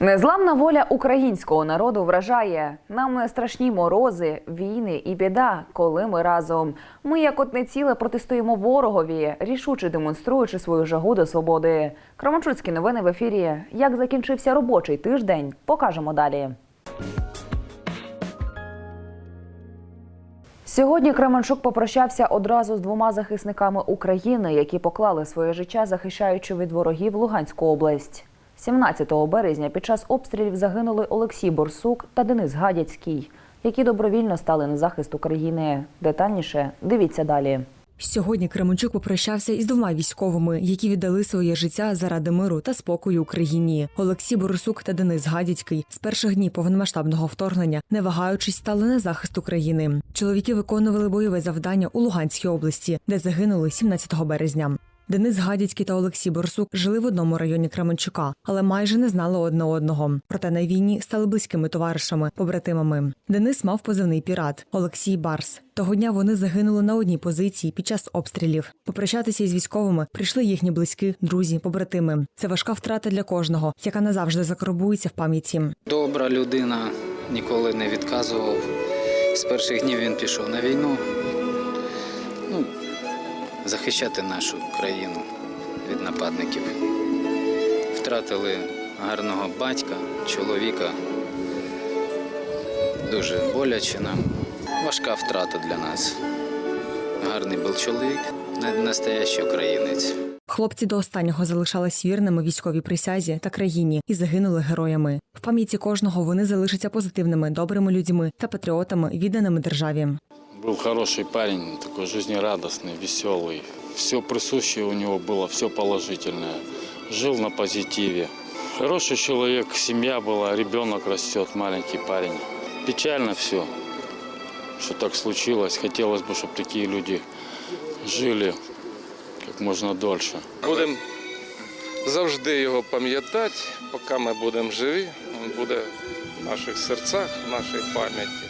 Незламна воля українського народу вражає. Нам не страшні морози, війни і біда, коли ми разом. Ми, як одне ціле, протистоїмо ворогові, рішуче демонструючи свою жагу до свободи. Крамачуцькі новини в ефірі. Як закінчився робочий тиждень, покажемо далі. Сьогодні Кременчук попрощався одразу з двома захисниками України, які поклали своє життя, захищаючи від ворогів Луганську область. 17 березня під час обстрілів загинули Олексій Борсук та Денис Гадяцький, які добровільно стали на захист України. Детальніше дивіться далі. Сьогодні Кременчук попрощався із двома військовими, які віддали своє життя заради миру та спокою Україні. Олексій Борисук та Денис Гадяцький з перших днів повномасштабного вторгнення, не вагаючись, стали на захист України. Чоловіки виконували бойове завдання у Луганській області, де загинули 17 березня. Денис Гадяцький та Олексій Борсук жили в одному районі Кременчука, але майже не знали одне одного. Проте на війні стали близькими товаришами, побратимами. Денис мав позивний пірат, Олексій Барс. Того дня вони загинули на одній позиції під час обстрілів. Попрощатися із військовими прийшли їхні близькі, друзі, побратими. Це важка втрата для кожного, яка назавжди закарбується в пам'яті. Добра людина, ніколи не відказував. З перших днів він пішов на війну. Захищати нашу країну від нападників. Втратили гарного батька, чоловіка. Дуже боляче нам. Важка втрата для нас. Гарний був чоловік, на- настоящий українець. Хлопці до останнього залишались вірними військовій присязі та країні і загинули героями. В пам'яті кожного вони залишаться позитивними, добрими людьми та патріотами, відданими державі. Был хороший парень, такой жизнерадостный, веселый. Все присущее у него было, все положительное. Жил на позитиве. Хороший человек, семья была, ребенок растет, маленький парень. Печально все, что так случилось. Хотелось бы, чтобы такие люди жили как можно дольше. Будемо завжди його пам'ятати, поки ми будемо живі. Він буде в наших серцях, в нашій пам'яті.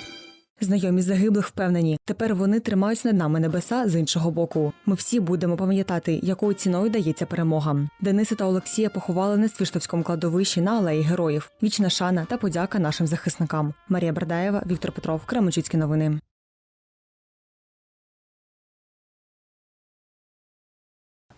Знайомі загиблих впевнені, тепер вони тримають над нами небеса з іншого боку. Ми всі будемо пам'ятати, якою ціною дається перемога. Дениса та Олексія поховали на Свіштовському кладовищі на алеї героїв. Вічна шана та подяка нашим захисникам. Марія Бердаєва, Віктор Петров, Кременчуцькі новини.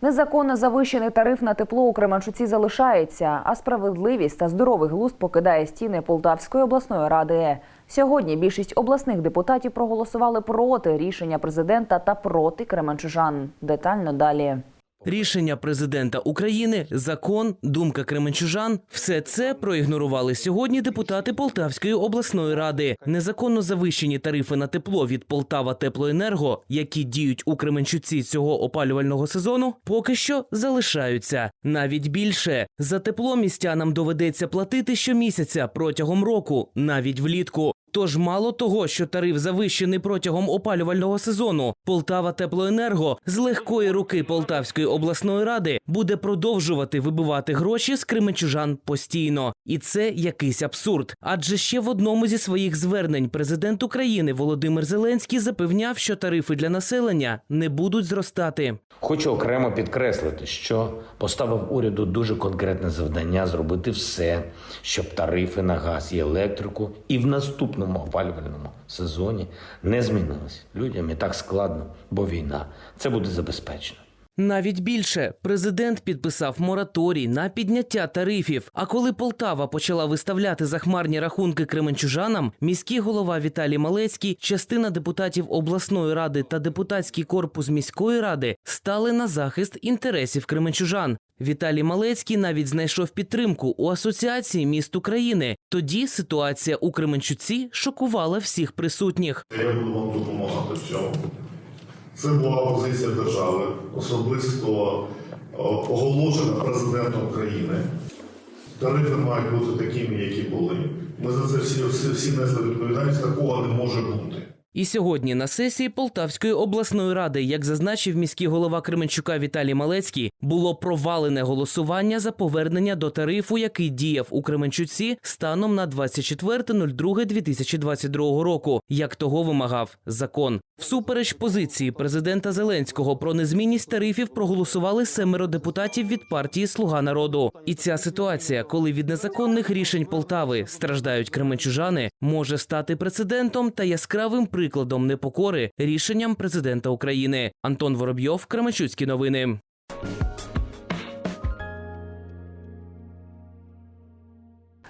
Незаконно завищений тариф на тепло у Кременчуці залишається, а справедливість та здоровий глузд покидає стіни Полтавської обласної ради. Сьогодні більшість обласних депутатів проголосували проти рішення президента та проти кременчужан. Детально далі. Рішення президента України, закон, думка кременчужан – все це проігнорували сьогодні депутати Полтавської обласної ради. Незаконно завищені тарифи на тепло від Полтава Теплоенерго, які діють у Кременчуці цього опалювального сезону, поки що залишаються. Навіть більше за тепло містянам доведеться платити щомісяця протягом року, навіть влітку. Тож мало того, що тариф завищений протягом опалювального сезону, Полтава Теплоенерго з легкої руки Полтавської обласної ради буде продовжувати вибивати гроші з кременчужан постійно. І це якийсь абсурд. Адже ще в одному зі своїх звернень президент України Володимир Зеленський запевняв, що тарифи для населення не будуть зростати. Хочу окремо підкреслити, що поставив уряду дуже конкретне завдання зробити все, щоб тарифи на газ і електрику і в наступному опалювальному сезоні не змінилась Людям і так складно, бо війна. Це буде забезпечено. Навіть більше президент підписав мораторій на підняття тарифів. А коли Полтава почала виставляти захмарні рахунки кременчужанам, міський голова Віталій Малецький, частина депутатів обласної ради та депутатський корпус міської ради стали на захист інтересів кременчужан. Віталій Малецький навіть знайшов підтримку у асоціації міст України. Тоді ситуація у Кременчуці шокувала всіх присутніх. Я буду вам допомагати в цьому. Це була позиція держави, особисто оголошена президентом країни. Тарифи мають бути такими, які були. Ми за це всі, всі, всі несли відповідальність, такого не може бути. І сьогодні на сесії Полтавської обласної ради, як зазначив міський голова Кременчука Віталій Малецький, було провалене голосування за повернення до тарифу, який діяв у Кременчуці станом на 24.02.2022 року, як того вимагав закон. Всупереч позиції президента Зеленського про незмінність тарифів проголосували семеро депутатів від партії Слуга народу. І ця ситуація, коли від незаконних рішень Полтави страждають кременчужани, може стати прецедентом та яскравим прикладом непокори рішенням президента України. Антон Воробйов, Кременчуцькі новини.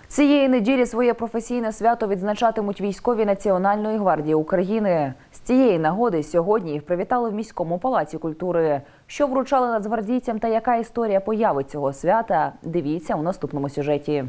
Цієї неділі своє професійне свято відзначатимуть військові Національної гвардії України. З цієї нагоди сьогодні їх привітали в міському палаці культури. Що вручали нацгвардійцям та яка історія появи цього свята? Дивіться у наступному сюжеті.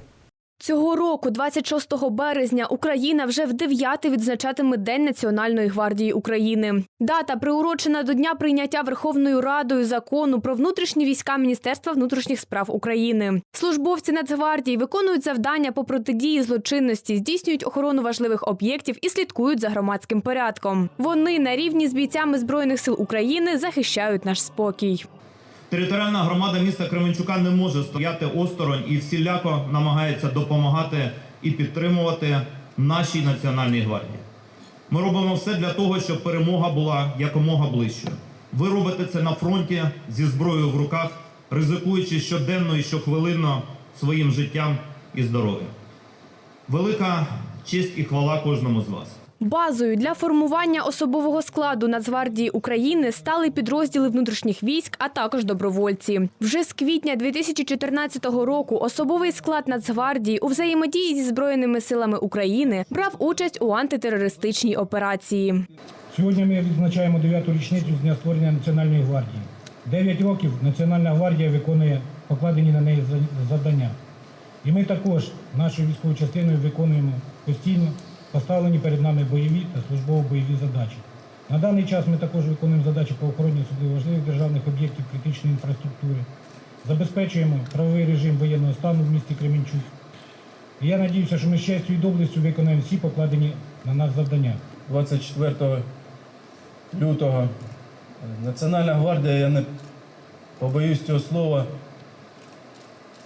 Цього року, 26 березня, Україна вже в дев'яте відзначатиме День Національної гвардії України. Дата приурочена до дня прийняття Верховною Радою закону про внутрішні війська Міністерства внутрішніх справ України. Службовці Нацгвардії виконують завдання по протидії злочинності, здійснюють охорону важливих об'єктів і слідкують за громадським порядком. Вони на рівні з бійцями збройних сил України захищають наш спокій. Територіальна громада міста Кременчука не може стояти осторонь і всіляко намагається допомагати і підтримувати нашій національній гвардії. Ми робимо все для того, щоб перемога була якомога ближчою. Ви робите це на фронті зі зброєю в руках, ризикуючи щоденно і щохвилинно своїм життям і здоров'ям. Велика честь і хвала кожному з вас. Базою для формування особового складу Нацгвардії України стали підрозділи внутрішніх військ, а також добровольці. Вже з квітня 2014 року особовий склад Нацгвардії у взаємодії зі збройними силами України брав участь у антитерористичній операції. Сьогодні ми відзначаємо 9-ту річницю з дня створення Національної гвардії. Дев'ять років Національна гвардія виконує покладені на неї за- завдання. І ми також нашою військовою частиною виконуємо постійно поставлені перед нами бойові та службово-бойові задачі. На даний час ми також виконуємо задачі по охороні особливо важливих державних об'єктів критичної інфраструктури, забезпечуємо правовий режим воєнного стану в місті Кременчук. І я надіюся, що ми з честю і доблестю виконаємо всі покладені на нас завдання. 24 лютого Національна гвардія, я не побоюсь цього слова,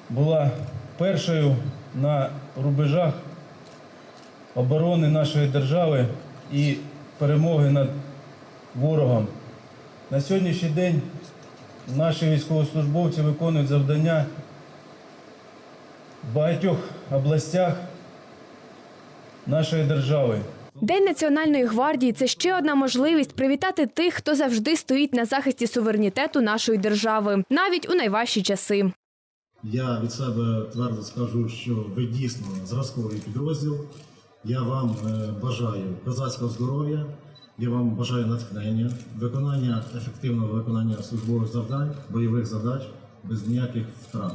була першою на рубежах оборони нашої держави і перемоги над ворогом. На сьогоднішній день наші військовослужбовці виконують завдання в багатьох областях нашої держави. День Національної гвардії це ще одна можливість привітати тих, хто завжди стоїть на захисті суверенітету нашої держави, навіть у найважчі часи. Я від себе твердо скажу, що ви дійсно зразковий підрозділ. Я вам е, бажаю козацького здоров'я, я вам бажаю натхнення, виконання ефективного виконання службових завдань, бойових задач без ніяких втрат.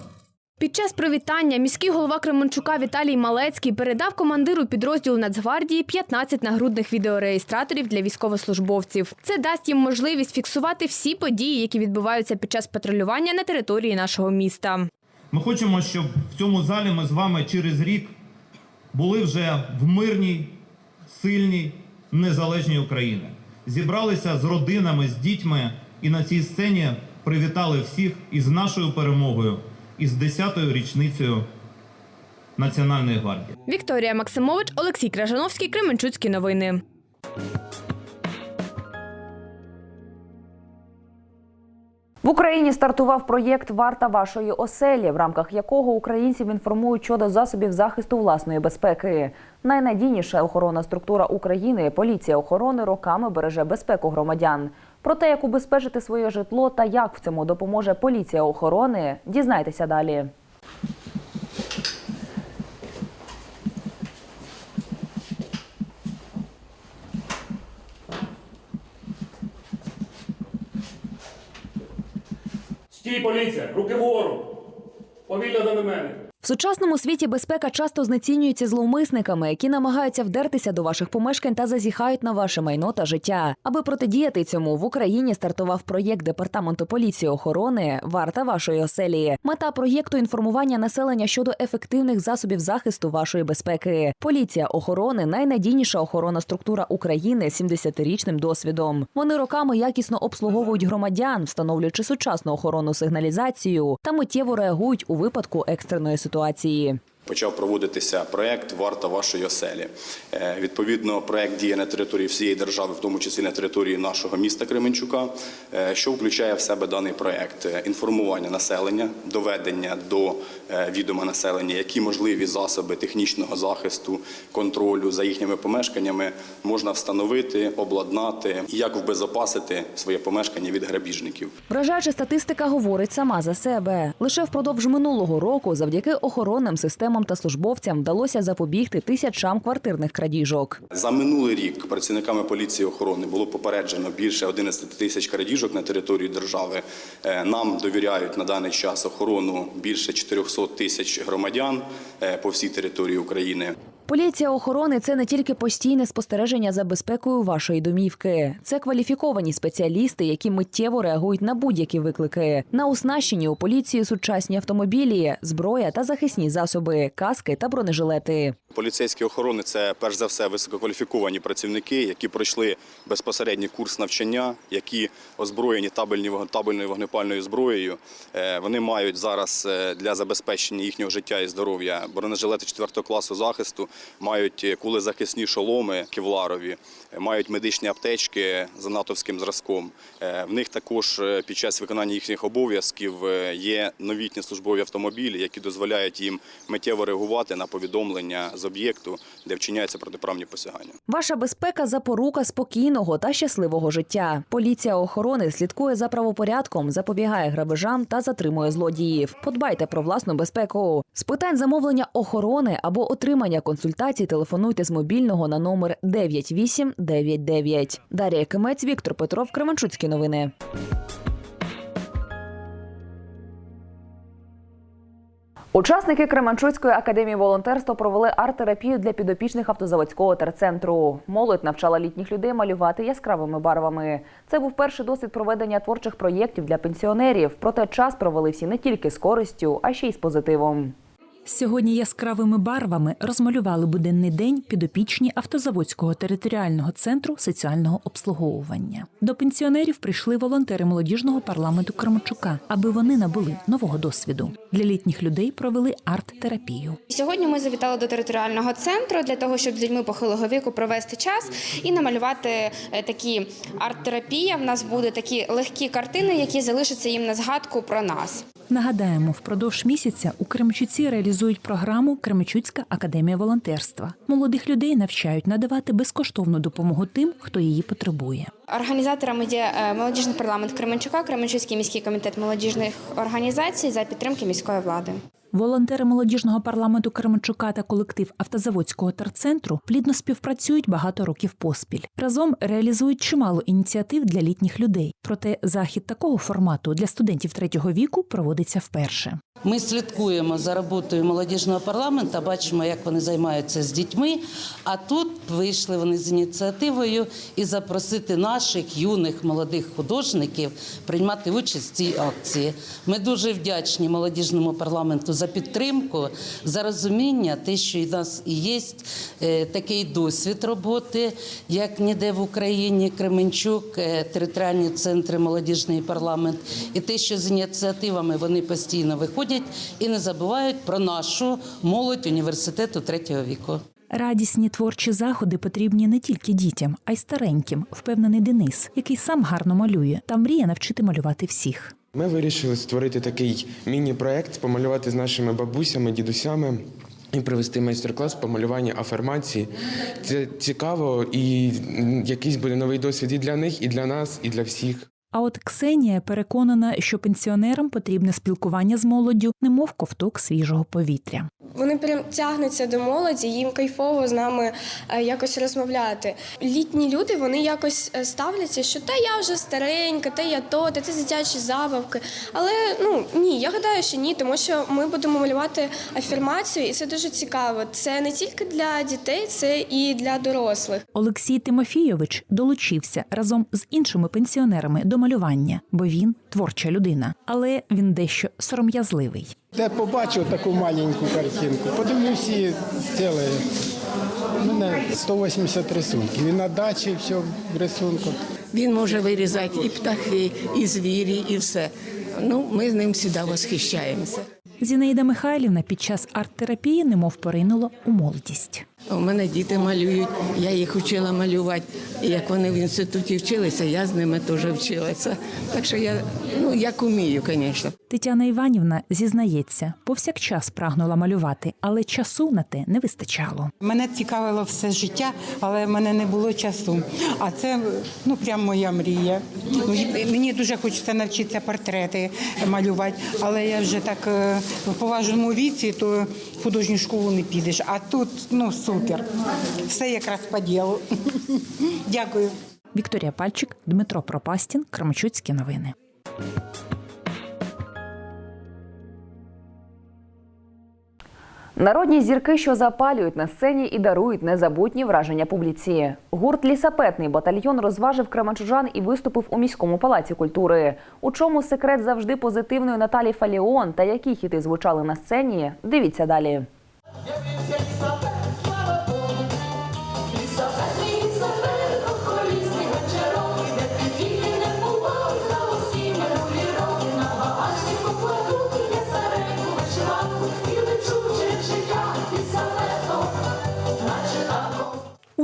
Під час привітання міський голова Кременчука Віталій Малецький передав командиру підрозділу Нацгвардії 15 нагрудних відеореєстраторів для військовослужбовців. Це дасть їм можливість фіксувати всі події, які відбуваються під час патрулювання на території нашого міста. Ми хочемо, щоб в цьому залі ми з вами через рік були вже в мирній, сильній, незалежній Україні. Зібралися з родинами, з дітьми і на цій сцені привітали всіх із нашою перемогою, із 10-ю річницею Національної гвардії. Вікторія Максимович, Олексій Кражановський, Кременчуцькі новини. В Україні стартував проєкт Варта вашої оселі, в рамках якого українців інформують щодо засобів захисту власної безпеки. Найнадійніша охоронна структура України поліція охорони роками береже безпеку громадян. Про те, як убезпечити своє житло та як в цьому допоможе поліція охорони, дізнайтеся далі. Поліція! Руки вгору! Повільно до мене. В сучасному світі безпека часто знецінюється зловмисниками, які намагаються вдертися до ваших помешкань та зазіхають на ваше майно та життя. Аби протидіяти цьому, в Україні стартував проєкт департаменту поліції охорони Варта вашої оселі. Мета проєкту інформування населення щодо ефективних засобів захисту вашої безпеки. Поліція охорони найнадійніша охоронна структура України з 70-річним досвідом. Вони роками якісно обслуговують громадян, встановлюючи сучасну охоронну сигналізацію та миттєво реагують у випадку екстреної ситуації ситуації. Почав проводитися проект Варта вашої оселі. Е, Відповідно, проект діє на території всієї держави, в тому числі на території нашого міста Кременчука. Е, Що включає в себе даний проект? Е, Інформування населення, доведення до відома населення, які можливі засоби технічного захисту, контролю за їхніми помешканнями можна встановити, обладнати і як вбезопасити своє помешкання від грабіжників. Вражаюча статистика говорить сама за себе. Лише впродовж минулого року, завдяки охоронним системам та службовцям, вдалося запобігти тисячам квартирних крадіжок. За минулий рік працівниками поліції охорони було попереджено більше 11 тисяч крадіжок на території держави. Е, Нам довіряють на даний час охорону більше 400 тисяч громадян е, по всій території України. Поліція охорони це не тільки постійне спостереження за безпекою вашої домівки. Це кваліфіковані спеціалісти, які миттєво реагують на будь-які виклики. На оснащенні у поліції сучасні автомобілі, зброя та захисні засоби, каски та бронежилети. Поліцейські охорони це перш за все висококваліфіковані працівники, які пройшли безпосередній курс навчання, які озброєні табельною вогнепальною зброєю. Е, Вони мають зараз е, для забезпечення їхнього життя і здоров'я бронежилети 4 класу захисту, мають е, кулезахисні шоломи кевларові, е, мають медичні аптечки за натовським зразком. Е, В них також під час виконання їхніх обов'язків є новітні службові автомобілі, які дозволяють їм миттєво реагувати на повідомлення з об'єкту, де вчиняються протиправні посягання. Ваша безпека запорука спокійного та щасливого життя. Поліція охорони слідкує за правопорядком, запобігає грабежам та затримує злодіїв. Подбайте про власну безпеку. З питань замовлення охорони або отримання консультацій телефонуйте з мобільного на номер 9899. Дар'я Кимець, Віктор Петров, Кременчуцькі новини. Учасники Кременчуцької академії волонтерства провели арт-терапію для підопічних автозаводського терцентру. Молодь навчала літніх людей малювати яскравими барвами. Це був перший досвід проведення творчих проєктів для пенсіонерів. Проте час провели всі не тільки з користю, а ще й з позитивом. Сьогодні яскравими барвами розмалювали буденний день підопічні автозаводського територіального центру соціального обслуговування. До пенсіонерів прийшли волонтери молодіжного парламенту Кременчука, аби вони набули нового досвіду. Для літніх людей провели арт-терапію. Сьогодні ми завітали до територіального центру для того, щоб з людьми похилого віку провести час і намалювати е, такі арт-терапія. В нас будуть такі легкі картини, які залишаться їм на згадку про нас. Нагадаємо, впродовж місяця у Кремчуці реалізують програму Кремчуцька академія волонтерства. Молодих людей навчають надавати безкоштовну допомогу тим, хто її потребує. Організаторами є е, молодіжний парламент Кременчука, Кременчуцький міський комітет молодіжних організацій за підтримки міської влади. Волонтери молодіжного парламенту Кременчука та колектив автозаводського терцентру плідно співпрацюють багато років поспіль. Разом реалізують чимало ініціатив для літніх людей. Проте захід такого формату для студентів третього віку проводиться вперше. Ми слідкуємо за роботою молодіжного парламенту, бачимо, як вони займаються з дітьми. А тут вийшли вони з ініціативою і запросити наших юних молодих художників приймати участь в цій акції. Ми дуже вдячні молодіжному парламенту за підтримку, за розуміння, те, що і нас і є е, такий досвід роботи, як ніде в Україні, Кременчук, е, територіальні центри молодіжний парламент, і те, що з ініціативами вони постійно виходять і не забувають про нашу молодь університету третього віку. Радісні творчі заходи потрібні не тільки дітям, а й стареньким, впевнений Денис, який сам гарно малює та мріє навчити малювати всіх. Ми вирішили створити такий міні-проект, помалювати з нашими бабусями, дідусями і провести майстер-клас по малюванню афірмації. Це цікаво і якийсь буде новий досвід і для них, і для нас, і для всіх. А от Ксенія переконана, що пенсіонерам потрібне спілкування з молоддю, немов ковток свіжого повітря. Вони прям тягнуться до молоді, їм кайфово з нами е, якось розмовляти. Літні люди вони якось е, ставляться, що та я вже старенька, та я то, та це дитячі забавки. Але ну ні, я гадаю, що ні, тому що ми будемо малювати афірмацію, і це дуже цікаво. Це не тільки для дітей, це і для дорослих. Олексій Тимофійович долучився разом з іншими пенсіонерами до малювання, бо він творча людина, але він дещо сором'язливий. Де побачив таку маленьку картинку, подивлюся і ціле. У мене 180 рисунків. І на дачі все в рисунку. Він може вирізати і птахи, і звірі, і все. Ну, ми з ним завжди восхищаємося. Зінаїда Михайлівна під час арт-терапії немов поринула у молодість. У мене діти малюють, я їх вчила малювати. І як вони в інституті вчилися, я з ними теж вчилася. Так що я, ну, як умію, звісно. Тетяна Іванівна зізнається, повсякчас прагнула малювати, але часу на те не вистачало. Мене цікавило все життя, але в мене не було часу. А це ну прям моя мрія. Ну, Мені дуже хочеться навчитися портрети малювати, але я вже так е, в поважному віці, то в художню школу не підеш. А тут ну супер. Все якраз по ділу. Дякую. Вікторія Пальчик, Дмитро Пропастін, Крамачуцькі новини. Народні зірки, що запалюють на сцені і дарують незабутні враження публіці. Гурт Лісапетний батальйон розважив кременчужан і виступив у міському палаці культури. У чому секрет завжди позитивної Наталі Фаліон та які хіти звучали на сцені? Дивіться далі.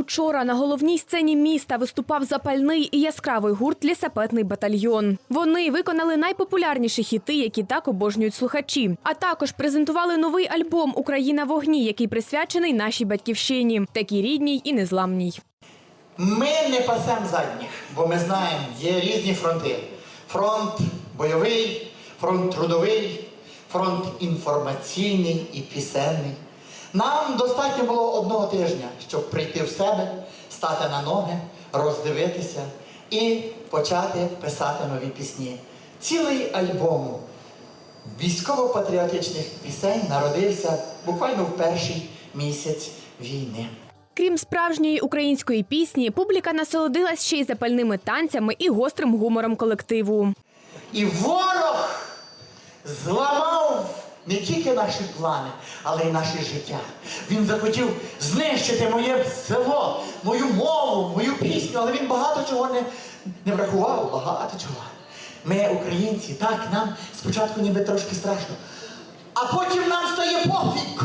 Учора на головній сцені міста виступав запальний і яскравий гурт Лісапетний батальйон. Вони виконали найпопулярніші хіти, які так обожнюють слухачі. А також презентували новий альбом Україна в огні, який присвячений нашій батьківщині, такій рідній і незламній. Ми не пасемо задніх, бо ми знаємо, є різні фронти. Фронт бойовий, фронт трудовий, фронт інформаційний і пісенний. Нам достатньо було одного тижня, щоб прийти в себе, стати на ноги, роздивитися і почати писати нові пісні. Цілий альбом військово-патріотичних пісень народився буквально в перший місяць війни. Крім справжньої української пісні, публіка насолодилась ще й запальними танцями і гострим гумором колективу. І ворог зламав не тільки наші плани, але й наше життя. Він захотів знищити моє село, мою мову, мою пісню, але він багато чого не, не врахував, багато чого. Ми, українці, так, нам спочатку ніби трошки страшно, а потім нам стає пофіг.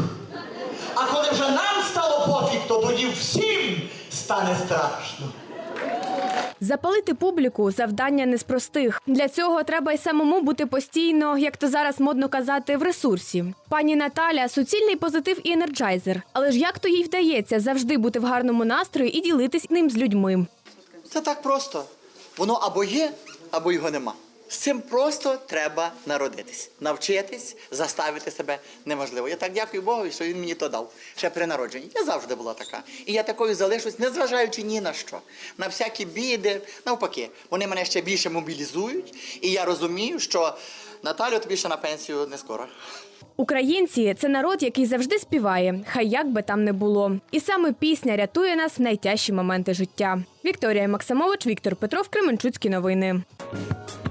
А коли вже нам стало пофіг, то тоді всім стане страшно. Запалити публіку завдання не з простих. Для цього треба й самому бути постійно, як то зараз модно казати, в ресурсі. Пані Наталя суцільний позитив і енерджайзер. Але ж як то їй вдається завжди бути в гарному настрої і ділитись ним з людьми? Це так просто. Воно або є, або його нема. З цим просто треба народитись, навчитись, заставити себе неможливо. Я так дякую Богу, що він мені то дав ще при народженні. Я завжди була така. І я такою залишусь, незважаючи ні на що. На всякі біди, навпаки, вони мене ще більше мобілізують. І я розумію, що Наталю тобі ще на пенсію не скоро. Українці це народ, який завжди співає, хай як би там не було. І саме пісня рятує нас в найтяжчі моменти життя. Вікторія Максимович, Віктор Петров, Кременчуцькі новини. –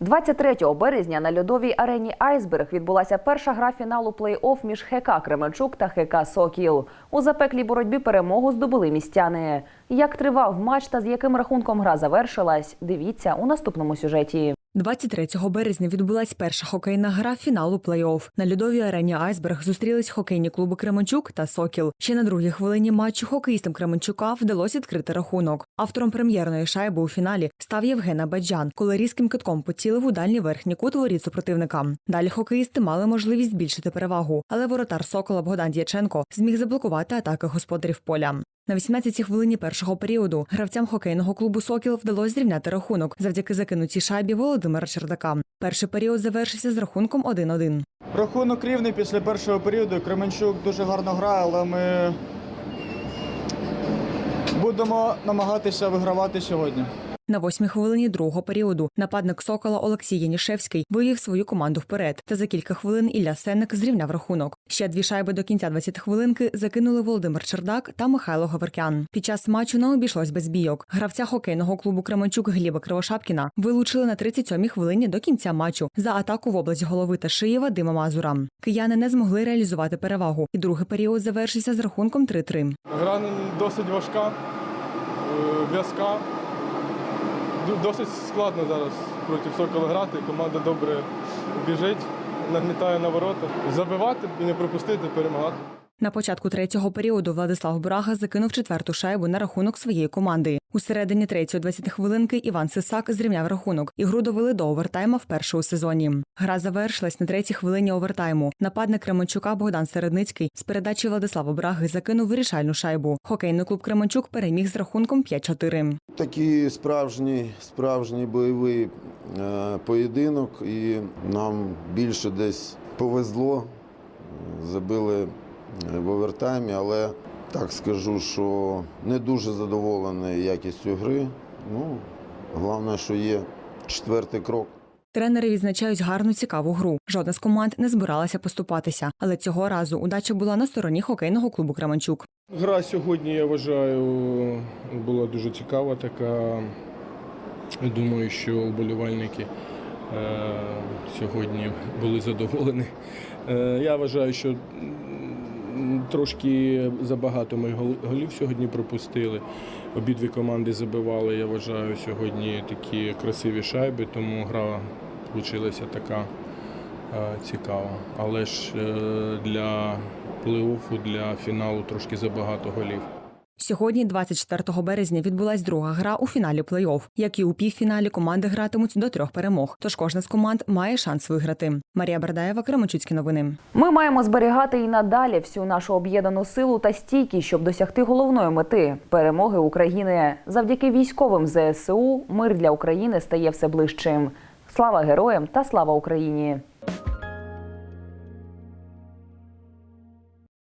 23 березня на льодовій арені Айсберг відбулася перша гра фіналу плей-офф між ХК Кременчук та ХК Сокіл. У запеклій боротьбі перемогу здобули містяни. Як тривав матч та з яким рахунком гра завершилась, дивіться у наступному сюжеті. 23 березня відбулась перша хокейна гра фіналу плей-офф. На льодовій арені Айсберг зустрілись хокейні клуби Кременчук та Сокіл. Ще на другій хвилині матчу хокеїстам Кременчука вдалося відкрити рахунок. Автором прем'єрної шайби у фіналі став Євген Баджан, коли різким китком поцілив у дальній верхній кут воріт супротивника. Далі хокеїсти мали можливість збільшити перевагу, але воротар Сокола Богдан Дяченко зміг заблокувати атаки господарів поля. На 18-й хвилині першого періоду гравцям хокейного клубу Сокіл вдалося зрівняти рахунок завдяки закинутій шайбі Володимира Чердака. Перший період завершився з рахунком 1-1. Рахунок рівний після першого періоду. Кременчук дуже гарно грає, але ми будемо намагатися вигравати сьогодні. На восьмій хвилині другого періоду нападник Сокола Олексій Янішевський вивів свою команду вперед. Та за кілька хвилин Ілля Сенник зрівняв рахунок. Ще дві шайби до кінця 20 хвилинки закинули Володимир Чердак та Михайло Гаверкян. Під час матчу не обійшлось без бійок. Гравця хокейного клубу Кременчук Гліба Кривошапкіна вилучили на 37-й хвилині до кінця матчу за атаку в область голови та шиї Вадима Мазура. Кияни не змогли реалізувати перевагу, і другий період завершився з рахунком 3-3. Гра досить важка, е, в'язка. Досить складно зараз проти Сокола грати. Команда добре біжить, нагнітає на ворота. Забивати і не пропустити, перемагати. На початку третього періоду Владислав Бурага закинув четверту шайбу на рахунок своєї команди. У середині третьої 20 хвилинки Іван Сисак зрівняв рахунок. Ігру довели до овертайма вперше у сезоні. Гра завершилась на третій хвилині овертайму. Нападник Кременчука Богдан Середницький з передачі Владислава Браги закинув вирішальну шайбу. Хокейний клуб Кременчук переміг з рахунком 5-4. Такий справжній, справжній бойовий е, поєдинок, і нам більше десь повезло. Забили в овертаймі, але так скажу, що не дуже задоволений якістю гри. Ну, головне, що є четвертий крок. Тренери відзначають гарну цікаву гру. Жодна з команд не збиралася поступатися, але цього разу удача була на стороні хокейного клубу Кременчук. Гра сьогодні, я вважаю, була дуже цікава така. Думаю, що вболівальники е, сьогодні були задоволені. Е, я вважаю, що трошки забагато ми голів сьогодні пропустили. Обидві команди забивали, я вважаю, сьогодні такі красиві шайби, тому гра вийшла така е, цікава. Але ж е, для плей-оффу, для фіналу трошки забагато голів. Сьогодні, 24 березня, відбулась друга гра у фіналі плей-офф. Як і у півфіналі, команди гратимуть до трьох перемог. Тож кожна з команд має шанс виграти. Марія Бердаєва, Кременчуцькі новини. Ми маємо зберігати і надалі всю нашу об'єднану силу та стійкість, щоб досягти головної мети перемоги України. Завдяки військовим ЗСУ мир для України стає все ближчим. Слава героям та слава Україні!